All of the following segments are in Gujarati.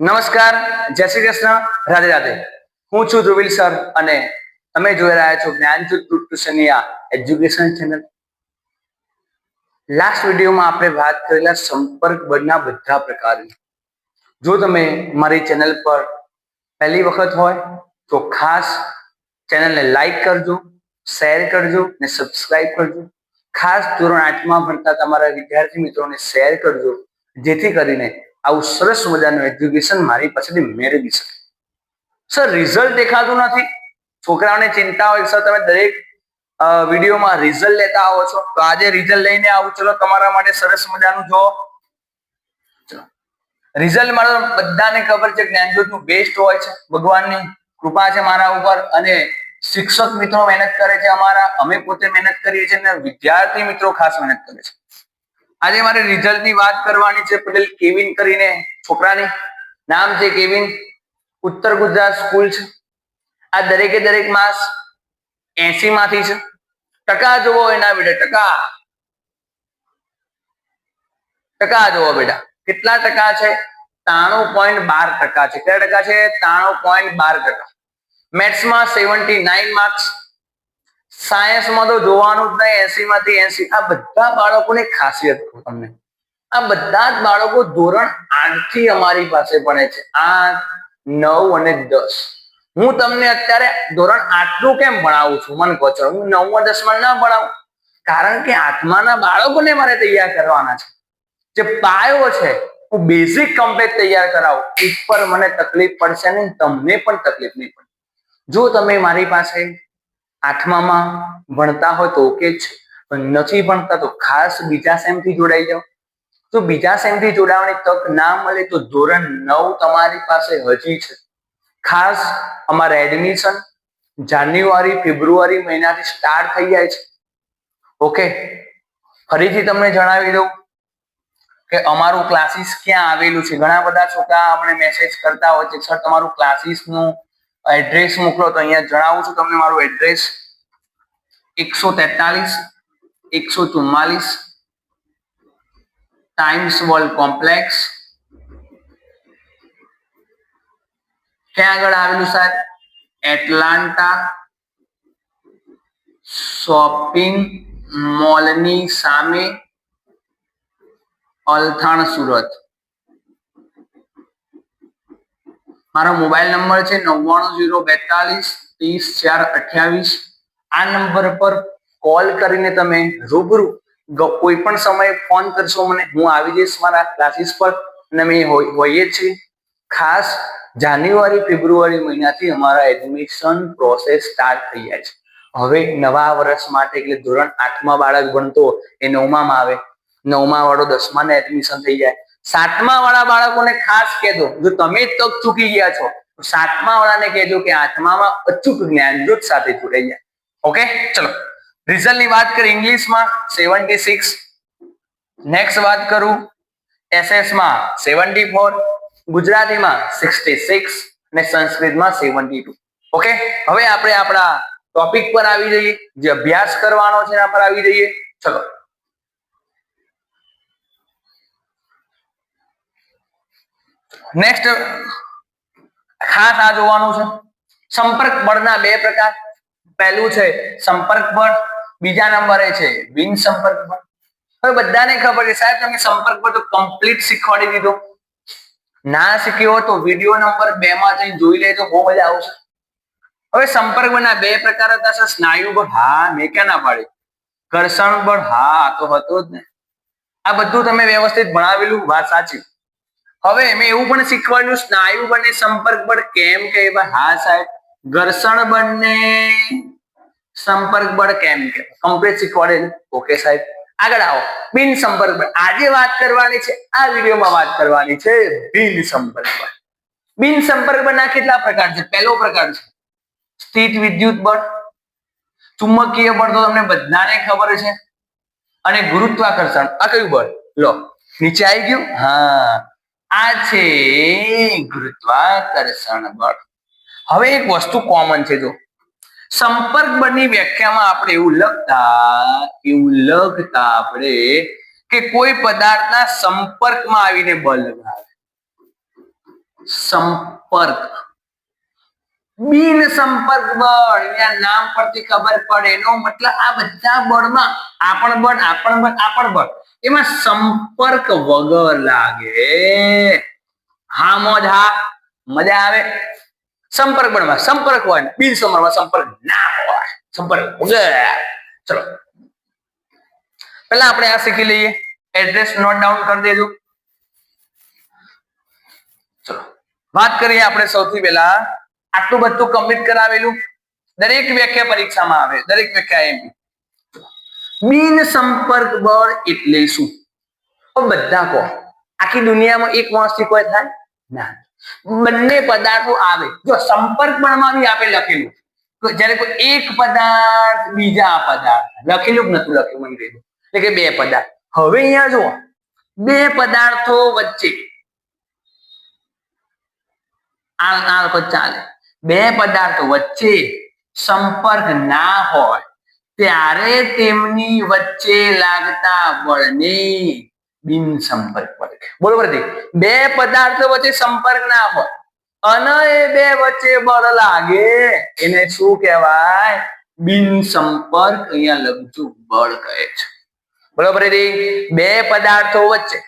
નમસ્કાર, જય શ્રી કૃષ્ણ, રાધે રાધે. હું છું ધ્રુવિલ સર અને તમે જોઈ રહ્યા છો જ્ઞાનજ્યોત ટ્યુશનની આ એજ્યુકેશન ચેનલ લાસ્ટ વિડીયોમાં આપણે વાત કરેલા સંપર્ક બળના બધા પ્રકારની જો તમે મારી ચેનલ પર પહેલી વખત હોય, તો ખાસ ચેનલને લાઈક કરજો શેર કરજો અને સબસ્ક્રાઇબ કરજો. ખાસ ધોરણ આઠમાં ભણતા તમારા વિદ્યાર્થી મિત્રોને શેર કરજો, જેથી કરીને આવું સરસ મજાનું એજ્યુકેશન મારી પાસેથી મેળવી શકે. સર રિઝલ્ટ દેખાતું નથી. છોકરાઓને ચિંતા હોય સર તમે દરેક વિડીયોમાં રિઝલ્ટ લેતા આવો છો. તો આજે રિઝલ્ટ લઈને આવું. ચલો, તમારા માટે સરસ મજાનું જો રિઝલ્ટ મારો બધાને ખબર છે, જ્ઞાનજ્યોતનું બેસ્ટ હોય છે. ભગવાનની કૃપા છે મારા ઉપર. અને શિક્ષક મિત્રો મહેનત કરે છે અમારા. અમે પોતે મહેનત કરીએ છીએ અને વિદ્યાર્થી મિત્રો ખાસ મહેનત કરે છે. આજે મારે રિઝલ્ટની વાત કરવાની છે પટેલ કેવિન કરીને, છોકરાની નામ છે કેવિન, ઉત્તર ગુજરાત સ્કૂલ છે. આ દરેકે દરેક માસ એસી માંથી છે. ટકા જોવો એના બેટા, ટકા. ટકા જોવો બેટા, કેટલા ટકા છે? ત્રાણું પોઈન્ટ બાર ટકા છે. કેટલા ટકા છે? ત્રાણું પોઈન્ટ બાર ટકા. મેથ્સમાં સેવન્ટી નાઇન માર્ક્સ સાયન્સમાં તો જોવાનું જ નહીં, એસી માંથી એસી. આ બધા બાળકોની ખાસિયત તમને. આ બધા જ બાળકો ધોરણ આઠથી અમારી પાસે ભણે છે. આઠ, નવ અને દસ. હું તમને અત્યારે ધોરણ આઠનું કેમ ભણાવું છું? મને કહો છો. હું નવમા દસમા ના ભણાવું. કારણ કે આઠમાના બાળકોને મારે તૈયાર કરવાના છે. જે પાયો છે, હું બેઝિક કમ્પ્લીટ તૈયાર કરાવું. ઉપર મને તકલીફ પડશે ને તમને પણ તકલીફ નહીં પડે. જો તમે મારી પાસે આઠમામાં ભણતા હોય તો ઓકે જ નથી ભણતા તો ખાસ બીજા સેમથી જોડાઈ જાઓ. તો બીજા સેમથી જોડાવાની તક ના મળે તો ધોરણ નવ તમારી પાસે હજી છે. ખાસ અમારા એડમિશન જાન્યુઆરી, ફેબ્રુઆરી મહિનાથી સ્ટાર્ટ થઈ જાય છે. ઓકે? ફરીથી તમને જણાવી દઉં કે અમારું ક્લાસીસ ક્યાં આવેલું છે. ઘણા બધા છોકરા આપણે મેસેજ કરતા હોય છે સર તમારું ક્લાસીસનું એડ્રેસ મોકલો તો અહીંયા જણાવું છું તમને મારું એડ્રેસ એકસો તેતાલીસ, એકસો ચુમ્માલીસ ટાઈમ્સ વર્લ્ડ કોમ્પ્લેક્સ ક્યાં આગળ આવેલું સાહેબ? એટલાન્ટા શોપિંગ મોલની સામે અલથાણ સુરત. મારો મોબાઈલ નંબર છે નવ્વાણું જીરો બેતાલીસ ત્રીસ ચાર અઠ્યાવીસ. આ નંબર પર કોલ કરીને તમે રૂબરૂ કોઈ પણ સમયે ફોન કરશો મને. હું આવી જઈશ મારા ક્લાસીસ પર અને અમે હોઈએ છીએ. ખાસ જાન્યુઆરી, ફેબ્રુઆરી મહિનાથી અમારા એડમિશન પ્રોસેસ સ્ટાર્ટ થઈ જાય છે. હવે નવા વર્ષ માટે એટલે ધોરણ આઠમા બાળક ભણતો એ નવમામાં આવે. નવમા વાળો દસમાને એડમિશન થઈ જાય. સાતમા વાળા બાળકોને ખાસ કહેજો. જો તમે તક ચૂકી ગયા છો, તો સાતમા વાળાને કહેજો કે આઠમામાં અચૂક જ્ઞાનજ્યોત સાથે જોડાઈ જાય. ઓકે? ચલો. રિઝલ્ટની વાત કરી ઇંગ્લિશમાં, સેવન્ટી સિક્સ. નેક્સ્ટ વાત કરું. એસએસમાં સેવન્ટી ફોર. ગુજરાતીમાં, સિક્સટી સિક્સ. અને સંસ્કૃતમાં, સેવન્ટી ટુ. ઓકે? હવે આપણે આપણા ટોપિક પર આવી જઈએ. જે અભ્યાસ કરવાનો છે એના પર આવી જઈએ. ચલો. નેક્સ્ટ ખાસ આ જોવાનું છે. સંપર્ક બળના બે પ્રકાર. પહેલું છે સંપર્ક બળ, બીજા નંબરે છે બિન સંપર્ક બળ. હવે બધાને ખબર છે, સાહેબ, તમે સંપર્ક બળ તો કમ્પ્લીટ શીખવાડી દીધો. ના શીખ્યો તો વીડિયો નંબર બે માં જઈને જોઈ લેજો, બહુ મજા આવશે. હવે સંપર્ક બળના બે પ્રકાર હતા સર, સ્નાયુ બળ, હા, મેં ક્યાં ના પાડી. ઘર્ષણ બળ, હા તો હતો જ ને. આ બધું તમે વ્યવસ્થિત ભણાવેલું, વાત સાચી. હવે મેં એવું પણ શીખવાડ્યું સ્નાયુ બળને સંપર્ક બળ કેમ કહેવાય હા, સાહેબ. ઘર્ષણ બળને સંપર્ક બળ કેમ કે? કમ્પ્લીટ શીખવાડેલું ઓકે સાહેબ. આગળ આવો. બિન સંપર્ક બળ. આજે વાત કરવાની છે, આ વિડીયોમાં વાત કરવાની છે, બિન સંપર્ક બળ. બિન સંપર્ક બળના કેટલા પ્રકાર છે? પહેલો પ્રકાર છે, સ્થિત વિદ્યુત બળ. ચુંબકીય બળ તો તમને બધાને ખબર છે. અને ગુરુત્વાકર્ષણ. આ કયું બળ? લો. નીચે આવી ગયું? હા. આ છે ગુરુત્વાકર્ષણ બળ. હવે એક વસ્તુ કોમન છે, જો. સંપર્ક બળની વ્યાખ્યામાં આપણે એવું લખતા એવું લખતા આપણે કે કોઈ પદાર્થના સંપર્કમાં આવીને બળ લગાવે. સંપર્ક. બિન સંપર્ક બળ. અહીંયા નામ પરથી ખબર પડે. એનો મતલબ આ બધા બળમાં આપણ બળ આપણ બળ આપણ બળ. એમાં સંપર્ક વગર લાગે. હા, મોજ, હા, મજા આવે. સંપર્ક પણ સંપર્ક હોય બિન સંપર્કમાં સંપર્ક ના હોય. સંપર્ક ચલો. પહેલા આપણે આ શીખી લઈએ. એડ્રેસ નોટ ડાઉન કરી દેજો. ચલો. વાત કરીએ આપણે સૌથી પહેલા. આટલું બધું કમ્પ્લીટ કરાવેલું. દરેક વ્યાખ્યા પરીક્ષામાં આવે. દરેક વ્યાખ્યા એમ. બિન સંપર્ક બળ એટલે શું હવે બધા કહો આખી દુનિયામાં એક માણસથી કોઈ થાય ના બંને પદાર્થો આવે જો સંપર્ક બળમાં બી આપે લખેલું તો જ્યારે કોઈ એક પદાર્થ બીજા પદાર્થ લખેલું જ નતું લખ્યું મને કીધું એટલે કે બે પદાર્થ હવે અહીંયા જુઓ બે પદાર્થો વચ્ચે આ આ લોકો ચાલે બે પદાર્થો વચ્ચે સંપર્ક ના હોય ત્યારે તેમની વચ્ચે લાગતા બળને બિન સંપર્ક બળ બરોબર છે બે પદાર્થો વચ્ચે સંપર્ક ના હોય. અને એ બે વચ્ચે બળ લાગે, એને શું કહેવાય? બિન સંપર્ક અહીંયા લગતું બળ કહે છે. બરોબર છે બે પદાર્થો વચ્ચે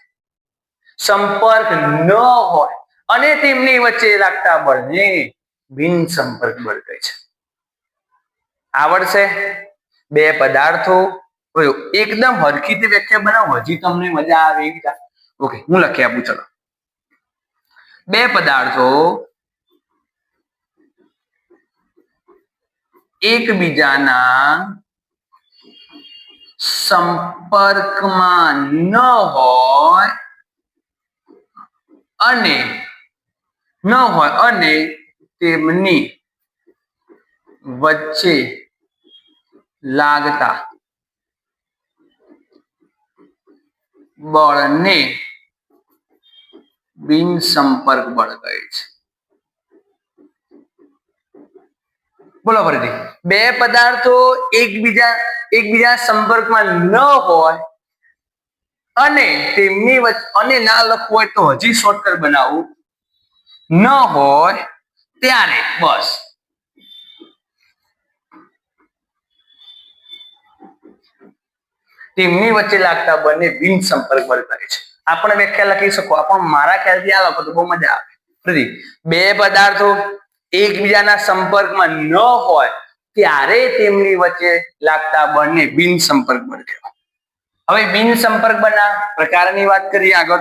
સંપર્ક ન હોય અને તેમની વચ્ચે લાગતા બળને બિન સંપર્ક બળ કહે છે. આવડશે? બે પદાર્થો એકદમ એકદમ હરખીથી વ્યાખ્યા બનાવો, હજી તમને મજા આવે એવી ઓકે હું લખી આપું, ચલો. બે પદાર્થો એકબીજાના સંપર્કમાં ન હોય અને ન હોય અને તેમની વચ્ચે લાગતા. બળને બિન સંપર્ક બળ કહે છે. બોલો ફરીથી. બે પદાર્થો એકબીજા એકબીજા સંપર્કમાં ન હોય અને તેમની વચ્ચે અને ના લખવું હોય તો હજી શોર્ટકટ બનાવવું ન હોય ત્યારે બસ. તેમની વચ્ચે લાગતા બંને બિન સંપર્ક બળ છે. આપણે વ્યાખ્યા લખી શકો. આપણ મારા ખ્યાલથી આ લખો તો બહુ મજા આવે. બે પદાર્થો એકબીજાના સંપર્કમાં ન હોય ત્યારે તેમની વચ્ચે લાગતા બળને બિન સંપર્ક બળ કહેવાય હવે બિન સંપર્ક બળના પ્રકારની વાત કરીએ આગળ.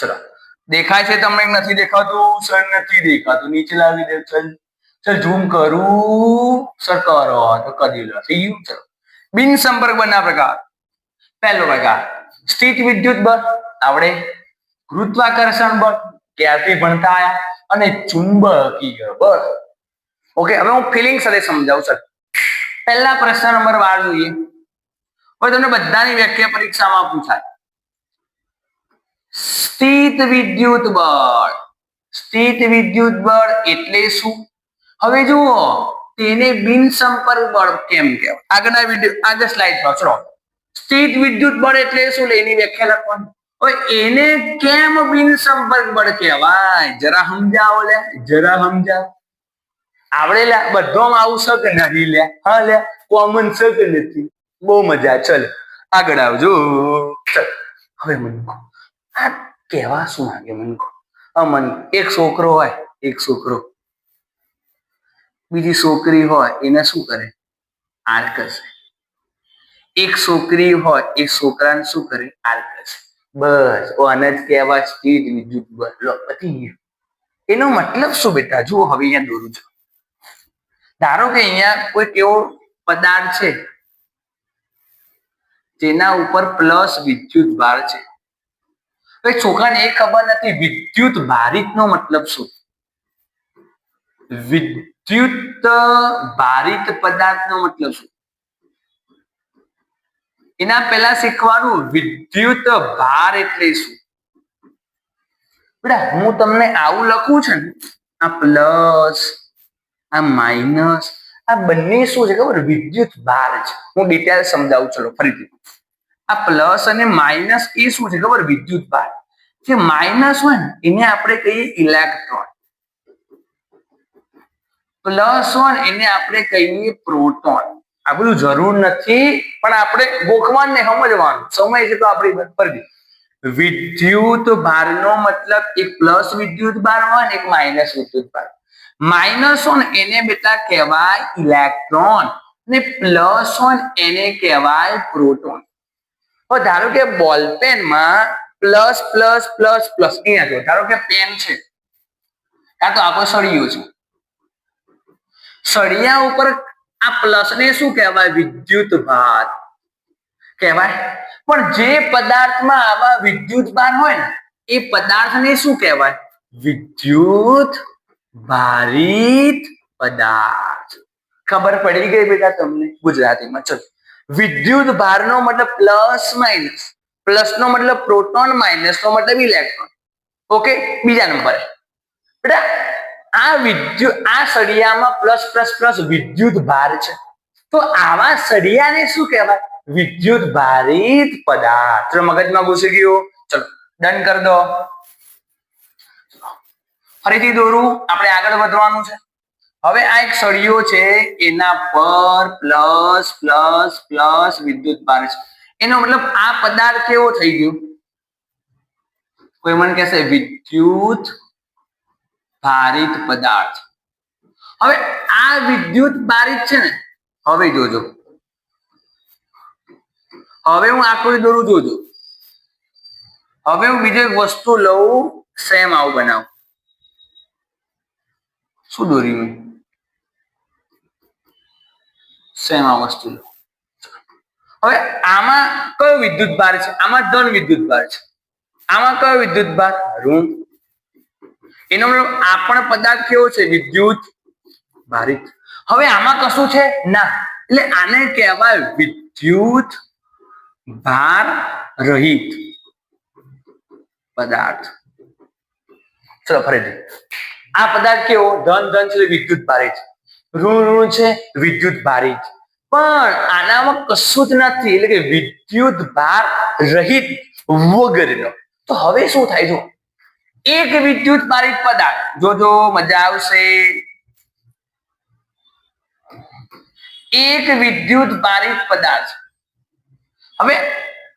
ચલો. દેખાય છે તમને નથી દેખાતું? સર, નથી દેખાતું. નીચે લાવી દે. ચલ. ચલ, ઝૂમ કરું. સર, કરો. તો કરી લો. થઈ ગયું. ચલો. બિન સંપર્ક બળના પ્રકાર. પહેલો પ્રકાર, સ્થિત વિદ્યુત બળ આપણે ગુરુત્વાકર્ષણ બળ, ક્યારથી ભણતા આવ્યા અને ચુંબકીય બળ. ઓકે હવે હું ફિલિંગ સાથે સમજાવું, સર. પહેલા પ્રશ્ન નંબર બાર જોઈએ. હવે તમને બધાની વ્યાખ્યા પરીક્ષામાં પૂછાય સ્થિત વિદ્યુત બળ. સ્થિત વિદ્યુત બળ એટલે શું? હવે જુઓ. તેને બિન સંપર્ક બળ કેમ કહેવાય? આગળના વિડિયો આગળ સ્લાઇડ પર ચલો. સ્થિત વિદ્યુત બળ એટલે શું? લે, એની વ્યાખ્યા લખવાની. હવે એને કેમ બિન સંપર્ક બળ કહેવાય? જરા સમજાવો લે, જરા સમજાવો આવડે લે, બધામાં આવું શક નહીં લે. હા, લે કોમન શક નથી. બહુ મજા, ચલ. આગળ આવજો. ચલ. હવે મને આ કહેવા શું લાગે મને હા મન, એક છોકરો હોય, એક છોકરો. બીજી છોકરી હોય એને શું કરે? આર એક છોકરી હોય એ છોકરાને શું કરે? આર બસ. આને જ કહેવા સ્ટેજ વિદ્યુત લો, પતી ગયું. એનો મતલબ શું બેટા? જુઓ, હવે અહીંયા દોરું છું. ધારો કે અહીંયા કોઈક એવો પદાર્થ છે, જેના ઉપર પ્લસ વિદ્યુત ભાર છે. હવે છોકરાને એ ખબર નથી, વિદ્યુત ભારિત નો મતલબ શું? વિદ્યુત ભારિત પદાર્થ નો મતલબ શું? એના પહેલા શીખવાનું વિદ્યુત ભાર એટલે શું? બેટા, હું તમને આવું લખું છે ને, આ પ્લસ, આ માઇનસ, આ બંને શું છે ખબર? વિદ્યુત ભાર છે. હું ડિટેલ સમજાવું ચલો, ફરીથી. આ પ્લસ અને માઇનસ એ શું છે ખબર? વિદ્યુત ભાર. જે માઇનસ હોય ને, એને આપણે કહીએ ઇલેક્ટ્રોન. પ્લસ વન એને આપણે કહીએ પ્રોટોન. આ બધું જરૂર નથી, પણ આપણે ગોખવાનને સમજવાનું. સમય છે તો આપણી પર વિદ્યુત ભારનો મતલબ એક પ્લસ વિદ્યુત ભાર હોય ને એક માઇનસ વિદ્યુત ભાર. માઇનસ વન એને બેટા કહેવાય ઇલેક્ટ્રોન ને પ્લસ વન એને કહેવાય પ્રોટોન તો ધારો કે બોલપેનમાં પ્લસ પ્લસ પ્લસ પ્લસ અહીંયા જો ધારો કે પેન છે. કાં તો આપણો સળિયો છે. સળિયા ઉપર આ પ્લસ ને શું કહેવાય? વિદ્યુત ભાર. કહેવાય? પણ જે પદાર્થમાં આવા વિદ્યુત ભાર હોય ને, એ પદાર્થને શું કહેવાય? વિદ્યુત ભારિત પદાર્થ. ખબર પડી ગઈ બેટા તમને? ગુજરાતીમાં. ચલો. વિદ્યુત ભારનો મતલબ પ્લસ માઇનસ. પ્લસ નો મતલબ પ્રોટોન માઇનસ નો મતલબ ઇલેક્ટ્રોન. ઓકે? બીજા નંબર. બેટા આ વિદ્યુત આ સળિયામાં પ્લસ પ્લસ પ્લસ વિદ્યુત ભાર છે. તો આવા સળિયાને શું કહેવાય? વિદ્યુત ભારિત પદાર્થ. મગજમાં ઘૂસી ગયું. ચલો ડન કરી દો. ફરીથી દોરું. આપણે આગળ વધવાનું છે. હવે આ એક સળિયો છે, એના પર પ્લસ પ્લસ પ્લસ વિદ્યુત ભાર છે. એનો મતલબ આ પદાર્થ કેવો થઈ ગયો? કોઈ મને કહેશે, વિદ્યુત ભારિત પદાર્થ. હવે આ વિદ્યુત ભારિત છે ને, હવે જોજો. હવે હું આકૃતિ દોરું જોજો. હવે હું બીજી એક વસ્તુ લઉં, સેમ આવું બનાવું. શું દોર્યું મેં? સેમ આ વસ્તુ લઉં. હવે આમાં કયો વિદ્યુત ભાર છે? આમાં ધન વિદ્યુત ભાર છે. આમાં કયો વિદ્યુત ભાર? ઋણ. એનો મતલબ આ પણ પદાર્થ કેવો છે? વિદ્યુત. ભારિત હવે આમાં કશું છે? ના. એટલે આને કહેવાય વિદ્યુત ભાર રહિત પદાર્થ. ચલો ફરીથી. આ પદાર્થ કેવો? ધન ધન છે વિદ્યુત ભારિત ઋણ ઋણ છે? વિદ્યુત ભારિત પણ આનામાં કશું જ નથી. એટલે કે વિદ્યુત ભાર રહિત વગરનો. તો હવે શું થાય? જો એક વિદ્યુત ભારિત પદાર્થ. જોજો મજા આવશે. એક વિદ્યુત ભારિત પદાર્થ. હવે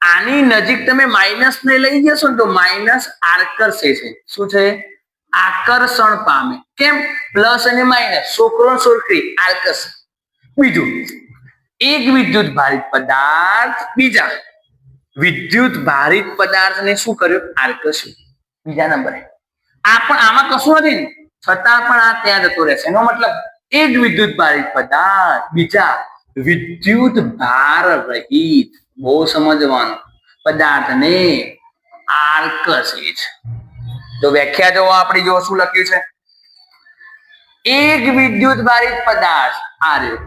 આની નજીક તમે માઇનસ ને લઈ જશો તો માઇનસ આકર્ષે છે. શું છે? આકર્ષણ પામે. કેમ? પ્લસ અને માઇનસ છોકરો ને છોકરી આકર્ષણ બીજું, એક વિદ્યુત ભારિત પદાર્થ. બીજા, વિદ્યુત ભારિત પદાર્થને શું કર્યું? આકર્ષણ બીજા નંબરે. આ પણ આમાં કશું નથી. છતાં પણ આ ત્યાં જતો રહેશે. એનો મતલબ એક વિદ્યુત ભારિત પદાર્થ. બીજા વિદ્યુત ભાર રહિત, બહુ સમજવાનું પદાર્થને આકર્ષે છે. તો વ્યાખ્યા જોવો આપણી જો શું લખ્યું છે. એક વિદ્યુત ભારિત પદાર્થ આર્યો.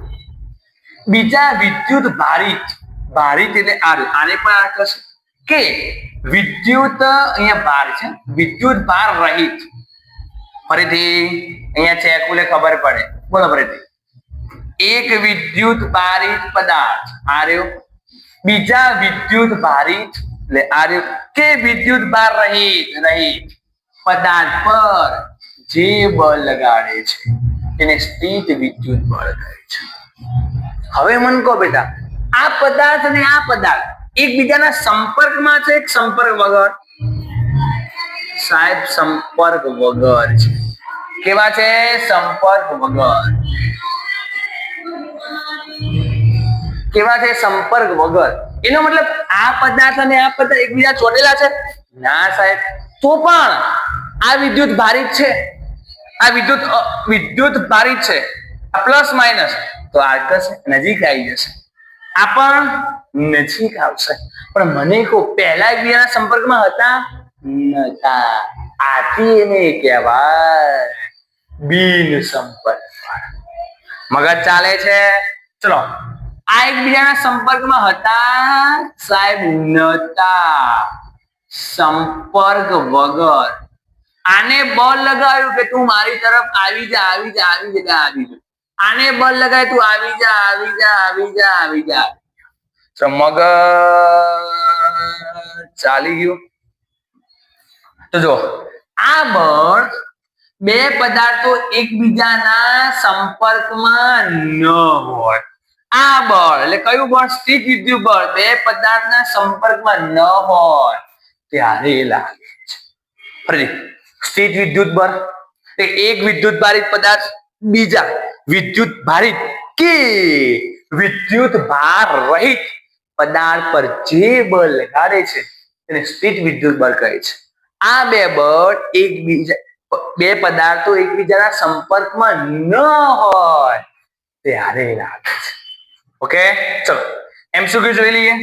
બીજા વિદ્યુત ભારિત ભારિત એટલે આર્ય. આને પણ આકર્ષે કે વિદ્યુત અહીંયા ભાર છે. વિદ્યુત ભાર રહિત. ફરીથી અહીંયા ચેકુલે ખબર પડે. બોલો ફરીથી. એક વિદ્યુત ભારિત પદાર્થ. આર્યો બીજા વિદ્યુત ભારિત એટલે આર્યો કે વિદ્યુત ભાર રહિત રહિત. પદાર્થ પર જે બળ લગાડે છે. એને સ્થિત વિદ્યુત બળ કહે છે. હવે મન કહો બેટા, આ પદાર્થ અને આ પદાર્થ એકબીજાના સંપર્કમાં છે સંપર્ક વગર? સાહેબ, સંપર્ક વગર છે. કેવા છે? સંપર્ક વગર. કેવા છે? સંપર્ક વગર. એનો મતલબ આ પદાર્થ અને આ પદાર્થ એકબીજા ચોટેલા છે? ના, સાહેબ. તો પણ આ વિદ્યુત ભારિત છે. આ વિદ્યુત વિદ્યુત ભારિત છે. આ પ્લસ માઇનસ તો આકર્ષ નજીક આવી જશે. આ પણ નજીક આવશે. પણ મને કહો, પહેલા એકબીજાના સંપર્કમાં હતા? નતા. આથી એને કહેવાય બિન સંપર્ક મગજ ચાલે છે? ચલો. આ એકબીજાના સંપર્કમાં હતા સાહેબ, નતા. સંપર્ક વગર. આને બળ લગાવ્યું કે તું મારી તરફ આવી જા આવી જા આવી જા આવી જા. આને બળ લગાય તું આવી જા આવી જા આવી જા આવી જા. તો મગજ ચાલી ગયું. તો જો. આ બળ બે પદાર્થો એકબીજાના સંપર્કમાં ન હોય. આ બળ એટલે કયું બળ? સ્થિત વિદ્યુત બળ. બે પદાર્થના સંપર્કમાં ન હોય ત્યારે એ લાગે છે. ફરી સ્થિત વિદ્યુત બળ. એક વિદ્યુત ભારિત પદાર્થ બીજા. વિદ્યુત ભારિત કે? વિદ્યુત ભાર રહિત પદાર્થ પર જે બળ લગાડે છે, તેને સ્થિત વિદ્યુત બળ કહે છે. આ બે બળ એકબીજા, બે પદાર્થો એકબીજાના સંપર્કમાં ન હોય, ત્યારે લાગે છે. ઓકે ચલો, એમ શું કયું જોઈ લઈએ?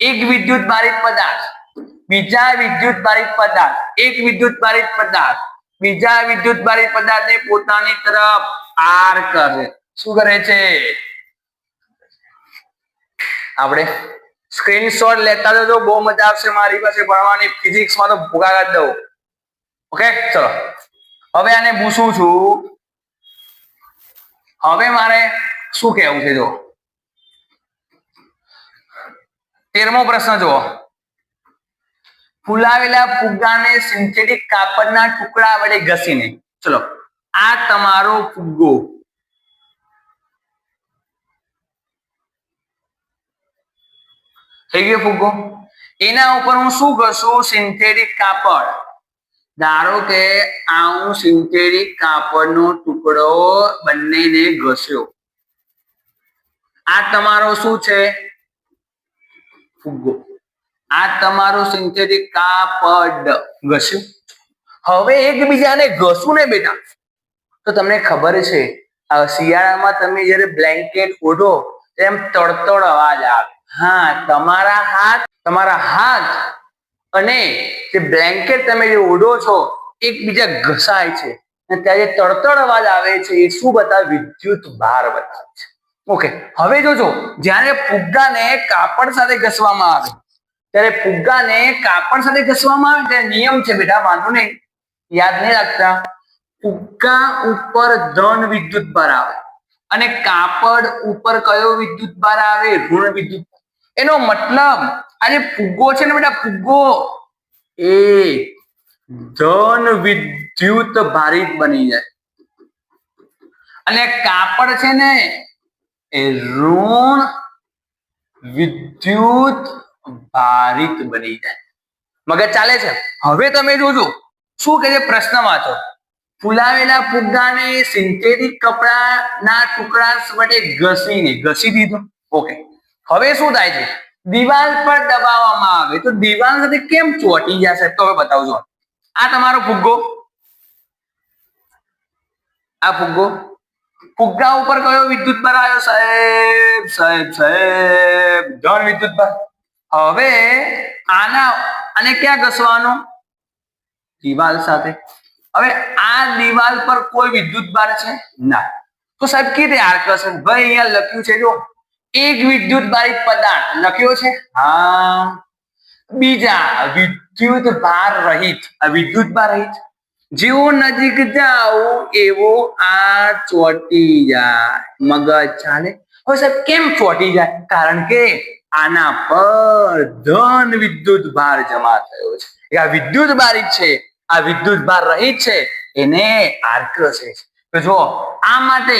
એક વિદ્યુત ભારિત પદાર્થ, બીજા વિદ્યુત ભારિત પદાર્થ, એક વિદ્યુત ભારિત પદાર્થ બીજા વિદ્યુતભારી પદાર્થને પોતાની તરફ આર કરે. શું કરે છે? આપણે સ્ક્રીનશોટ લેતા જજો, બહુ મજા આવશે મારી પાસે ભણવાની ફિઝિક્સમાં તો ભૂગા કાઢી દઉં. ઓકે ચલો. હવે આને પૂછું છું. હવે મારે શું કહેવું છે જો તેરમો પ્રશ્ન, જુઓ. ફુલાવેલા ફુગ્ગાને સિન્થેટિક કાપડના ટુકડા વડે ઘસીને. ચલો, આ તમારો ફુગ્ગો. થઈ ગયો ફુગ્ગો? એના ઉપર હું શું ઘસું? સિન્થેટિક કાપડ. ધારો કે આ હું સિન્થેટિક કાપડનો ટુકડો બંનેને ઘસ્યો. આ તમારો શું છે? ફુગ્ગો. આ તમારું સિન્થેટિક કાપડ. ઘસ્યું હવે એકબીજાને ઘસું ને બેટા. તો તમને ખબર છે શિયાળામાં તમે જ્યારે બ્લેન્કેટ ઓઢો એમ તડતડ અવાજ આવે. હા તમારા હાથ તમારા હાથ અને જે બ્લેન્કેટ તમે જે ઓઢો છો એકબીજા ઘસાય છે. અને ત્યાં જે તડતડ અવાજ આવે છે એ શું બતાવે? વિદ્યુત ભાર બતાવે છે. ઓકે હવે જોજો જ્યારે ફુગ્ગાને કાપડ સાથે ઘસવામાં આવે ત્યારે ફુગ્ગાને કાપડ સાથે ઘસવામાં આવે ત્યારે નિયમ છે બેટા, વાંધો નહીં. યાદ નહીં રાખતા. ફુગ્ગા ઉપર ધન વિદ્યુત ભાર આવે. અને કાપડ ઉપર કયો વિદ્યુત ભાર આવે? ઋણ વિદ્યુત એનો મતલબ, આ જે ફુગ્ગો છે ને બેટા, ફુગ્ગો એ ધન વિદ્યુત ભારિત બની જાય. અને કાપડ છે ને, એ ઋણ વિદ્યુત ભારિત બની જાય. મગજ ચાલે છે? હવે તમે જોજો. શું કહે છે? પ્રશ્ન વાંચો. ફુલાવેલા ફુગ્ગાને સિન્થેટિક કપડાના ટુકડા વડે ઘસીને ઘસી દીધો. ઓકે. હવે શું થાય છે? દિવાલ પર દબાવવામાં આવે. તો દિવાલ સાથે કેમ ચોટી જશે? તો હવે બતાવજો. આ તમારો ફુગ્ગો. આ ફુગ્ગો. ફુગ્ગા ઉપર કયો વિદ્યુત પર આવ્યો? સાહેબ સાહેબ સાહેબ. ધન વિદ્યુત ભાર. હવે આના અને ક્યાં ઘસવાનો? દિવાલ સાથે. હવે આ દિવાલ પર કોઈ વિદ્યુત ભાર છે? ના. તો સાહેબ આર કરશે? ભાઈ અહીંયા લખ્યું છે, જો. એક વિદ્યુત બારી પદાર્થ. લખ્યો છે? હા. બીજા, વિદ્યુત ભાર રહિત. વિદ્યુત ભાર રહિત. જેવો નજીક જાઓ, એવો આ ચોટી જાય. મગજ ચાલે. હવે સાહેબ કેમ ચોટી જાય? કારણ કે આના પર ધન વિદ્યુત ભાર જમા થયો છે. આ વિદ્યુત ભારિત છે, આ વિદ્યુત ભાર રહિત છે, એને આર્કસે તો જો આ માટે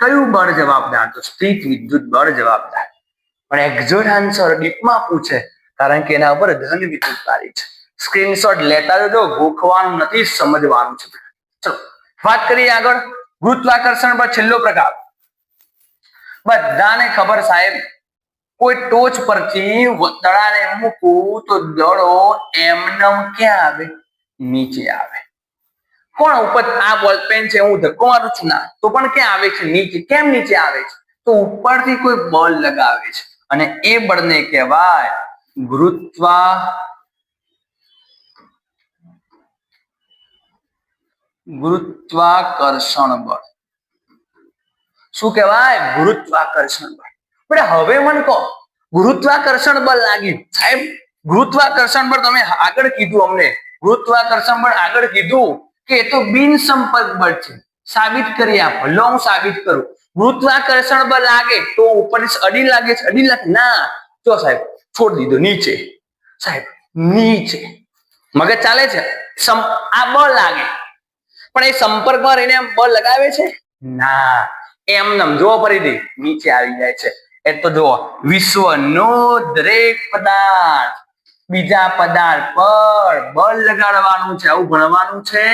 કયું બળ જવાબદાર? તો સ્થિત વિદ્યુત બળ જવાબદાર. પણ એક્ઝેક્ટ આન્સર ડીપમાં પૂછે, કારણ કે એના ઉપર ધન વિદ્યુત ભારિત છે. સ્ક્રીનશોટ લેતા જજો ગોખવાનું નથી સમજવાનું છે. ચલો, વાત કરીએ આગળ. ગુરુત્વાકર્ષણ પર છેલ્લો પ્રકાર. બધાને ખબર સાહેબ કોઈ ટોચ પરથી દડાને મૂકું તો દડો એમનેમ ક્યાં આવે? નીચે આવે. કોણ ઉપર આ બોલ પેન છે? હું ધક્કો મારું છું ના. તો પણ ક્યાં આવે છે? નીચે. કેમ નીચે આવે છે? તો ઉપરથી કોઈ બળ લગાવે છે. અને એ બળને કહેવાય ગુરુત્વા ગુરુત્વાકર્ષણ બળ. શું કહેવાય? ગુરુત્વાકર્ષણ બળ. પણ હવે મને કહો, ગુરુત્વાકર્ષણ બળ લાગ્યું. સાહેબ, ગુરુત્વાકર્ષણ બળ તમે આગળ કીધું અમને. ગુરુત્વાકર્ષણ બળ આગળ કીધું કે એ તો બિન સંપર્ક બળ છે. સાબિત કરી આપો લો, હું સાબિત કરું. ગુરુત્વાકર્ષણ બળ લાગે તો ઉપર અડી લાગે છે? અડી લાગે? ના. જો સાહેબ, છોડી દીધો, નીચે. સાહેબ, નીચે. મગજ ચાલે છે? આ બળ લાગે. પણ એ સંપર્કમાં રહીને બળ લગાવે છે? ના. એમ નમ જો ફરીથી નીચે આવી જાય છે. એ તો જુઓ, વિશ્વનો દરેક પદાર્થ, બીજા પદાર્થ પર બળ લગાડવાનું છે, આવું ભણવાનું છે?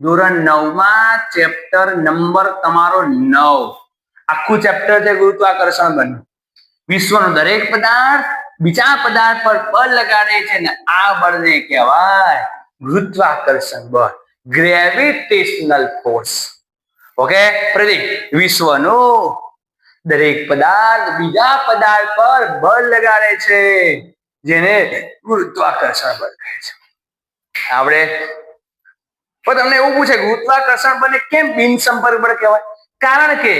ધોરણ નવમાં ચેપ્ટર નંબર તમારો નવ. આખું ચેપ્ટર છે ગુરુત્વાકર્ષણ બન્યું વિશ્વનો દરેક પદાર્થ બીજા પદાર્થ પર બળ લગાડે છે ને, આ બળને કહેવાય ગુરુત્વાકર્ષણ બળ ગ્રેવિટેશનલ ફોર્સ ઓકે પ્રદીપ વિશ્વનો દરેક પદાર્થ બીજા પદાર્થ પર બળ લગાડે છે, જેને ગુરુત્વાકર્ષણ બળ કહે છે. આપણે પણ તમને એવું પૂછે, ગુરુત્વાકર્ષણ બળને કેમ બિન સંપર્ક બળ કહેવાય? કારણ કે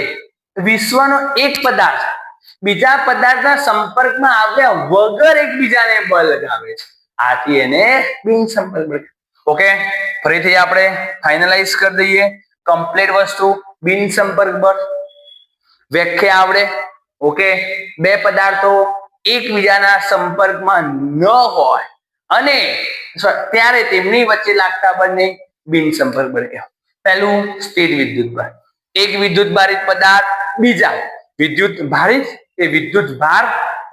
વિશ્વનો એક પદાર્થ બીજા પદાર્થના સંપર્કમાં આવ્યા વગર એકબીજાને બળ લગાવે છે. આથી એને બિન સંપર્ક બળ ઓકે? ફરીથી આપણે ફાઇનલાઇઝ કરી દઈએ. કમ્પ્લીટ વસ્તુ, બિન સંપર્ક બળ. વ્યાખ્યા આવડે? ઓકે બે પદાર્થો એકબીજાના સંપર્કમાં ન હોય અને ત્યારે તેમની વચ્ચે લાગતા બંને બિન. સંપર્ક કહેવાય પહેલું સ્થિર વિદ્યુત ભાર. એક વિદ્યુત ભારિત પદાર્થ, બીજા વિદ્યુત ભારિત એ વિદ્યુત ભાર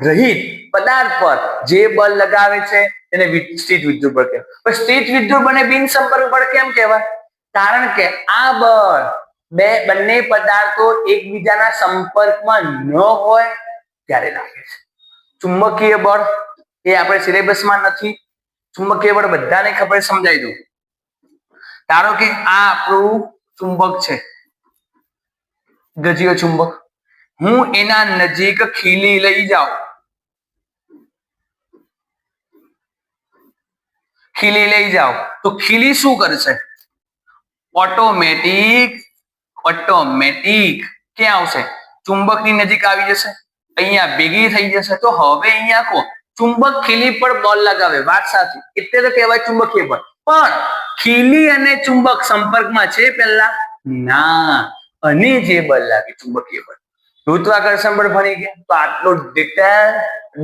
રહિત પદાર્થ પર જે બળ લગાવે છે તેને સ્થિત વિદ્યુત બળ કહેવાય. સ્થિત વિદ્યુત બને બિન સંપર્ક બળ કેમ કહેવાય? કારણ કે આ બળ બે બંને પદાર્થો એકબીજાના સંપર્કમાં ન હોય ત્યારે લાગે છે. ચુંબકીય બળ એ આપણે સિલેબસમાં નથી. ચુંબકીય બળ બધાને ખબર સમજાવી દઉં. ધારો કે આ આપણું ચુંબક છે. ગજીય ચુંબક. હું એના નજીક ખીલી લઈ જાઉં. ખીલી લઈ જાઓ તો ખીલી શું કરશે? ઓટોમેટિક ઓટોમેટિક ક્યાં આવશે? ચુંબકની નજીક આવી જશે. અહીંયા ભેગી થઈ જશે. તો હવે અહીંયા કો ચુંબક ખીલી પર બોલ લગાવે. વાત સાચી. એટલે તો કહેવાય ચુંબકીય બળ. પણ ખીલી અને ચુંબક સંપર્કમાં છે પહેલા? ના. અને જે બળ લાગે ચુંબકીય બળ. ગુરુત્વાકર્ષણ બળ ભણી ગયા. તો આટલો ડિટેલ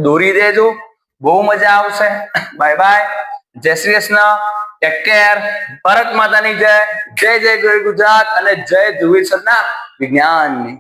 દોરી દેજો. બહુ મજા આવશે. બાય બાય જય શ્રી કૃષ્ણ. ટેક કેર ભારત માતાની જય જય જય ગુજરાત અને જય ધ્રુવી સરના વિજ્ઞાનની.